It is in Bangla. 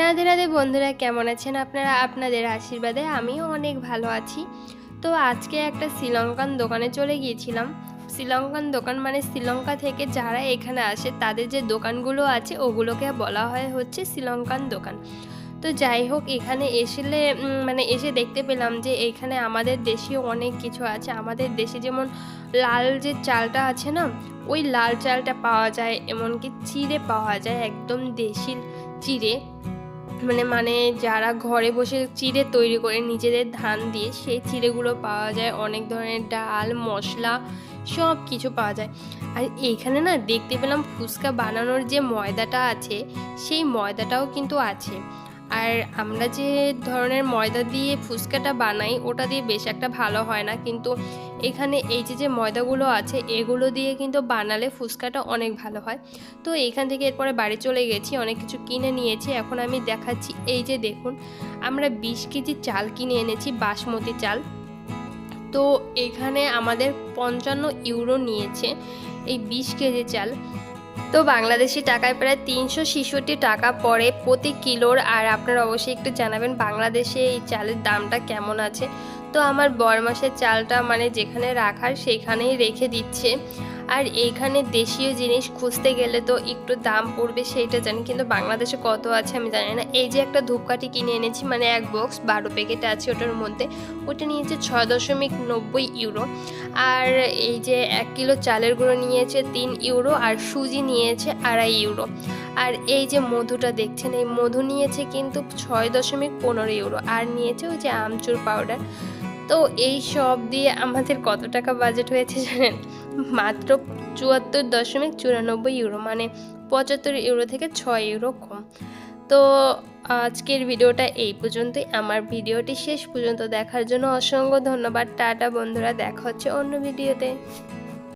রাধে রাধে বন্ধুরা, কেমন আছেন আপনারা? আপনাদের আশীর্বাদে আমিও অনেক ভালো আছি। তো আজকে একটা শ্রীলঙ্কান দোকানে চলে গিয়েছিলাম। শ্রীলঙ্কান দোকান মানে শ্রীলঙ্কা থেকে যারা এখানে আসে, তাদের যে দোকানগুলো আছে, ওগুলোকে বলা হয় হচ্ছে শ্রীলঙ্কান দোকান। তো যাই হোক, এখানে এসলে মানে এসে দেখতে পেলাম যে এখানে আমাদের দেশীয় অনেক কিছু আছে। আমাদের দেশে যেমন লাল যে চালটা আছে না, ওই লাল চালটা পাওয়া যায়, এমনকি চিড়ে পাওয়া যায়, একদম দেশি চিড়ে। মানে মানে যারা ঘরে বসে চিড়ে তৈরি করে নিজেদের ধান দিয়ে সেই চিড়েগুলো পাওয়া যায়। অনেক ধরনের ডাল, মশলা সব কিছু পাওয়া যায়। আর এখানে না দেখতে পেলাম ফুচকা বানানোর যে ময়দাটা আছে, সেই ময়দাটাও কিন্তু আছে। আর আমরা যে ধরনের ময়দা দিয়ে ফুচকাটা বানাই, ওটা দিয়ে বেশ একটা ভালো হয় না। কিন্তু এখানে এই যে যে ময়দাগুলো আছে, এগুলো দিয়ে কিন্তু বানালে ফুচকাটা অনেক ভালো হয়। তো এইখান থেকে এরপরে বাড়ি চলে গেছি, অনেক কিছু কিনে নিয়েছি। এখন আমি দেখাচ্ছি, এই যে দেখুন, আমরা বিশ কেজি চাল কিনে এনেছি, বাসমতি চাল। তো এখানে আমাদের পঞ্চান্ন ইউরো নিয়েছে এই বিশ কেজি চাল। তো বাংলাদেশি টাকায় প্রায় তিনশো ছেষট্টি টাকা পড়ে প্রতি কিলোর। আর আপনারা অবশ্যই একটু জানাবেন বাংলাদেশে এই চালের দামটা কেমন আছে। তো আমার বর মাসের চালটা মানে যেখানে রাখার সেইখানেই রেখে দিচ্ছে। আর এইখানে দেশীয় জিনিস খুঁজতে গেলে তো একটু দাম পড়বে সেইটা জানি, কিন্তু বাংলাদেশে কত আছে আমি জানি না। এই যে একটা ধূপকাঠি কিনে এনেছি মানে এক বক্স বারো প্যাকেট আছে ওটার মধ্যে, ওটা নিয়েছে ছয় দশমিক নব্বই ইউরো আর এই যে এক কিলো চালের গুঁড়ো নিয়েছে তিন ইউরো আর সুজি নিয়েছে আড়াই ইউরো। আর এই যে মধুটা দেখছেন, এই মধু নিয়েছে কিন্তু ছয় দশমিক পনেরো ইউরো আর নিয়েছে ওই যে আমচুর পাউডার। তো এই সব দিয়ে আমাদের কত টাকা বাজেট হয়েছে জানেন? মাত্র চুয়াত্তর দশমিক চুরানব্বই ইউরো মানে পঁচাত্তর ইউরো থেকে ছয় ইউরো কম। তো আজকের ভিডিওটা এই পর্যন্তই। আমার ভিডিওটি শেষ পর্যন্ত দেখার জন্য অসংখ্য ধন্যবাদ। টাটা বন্ধুরা, দেখা হচ্ছে অন্য ভিডিওতে।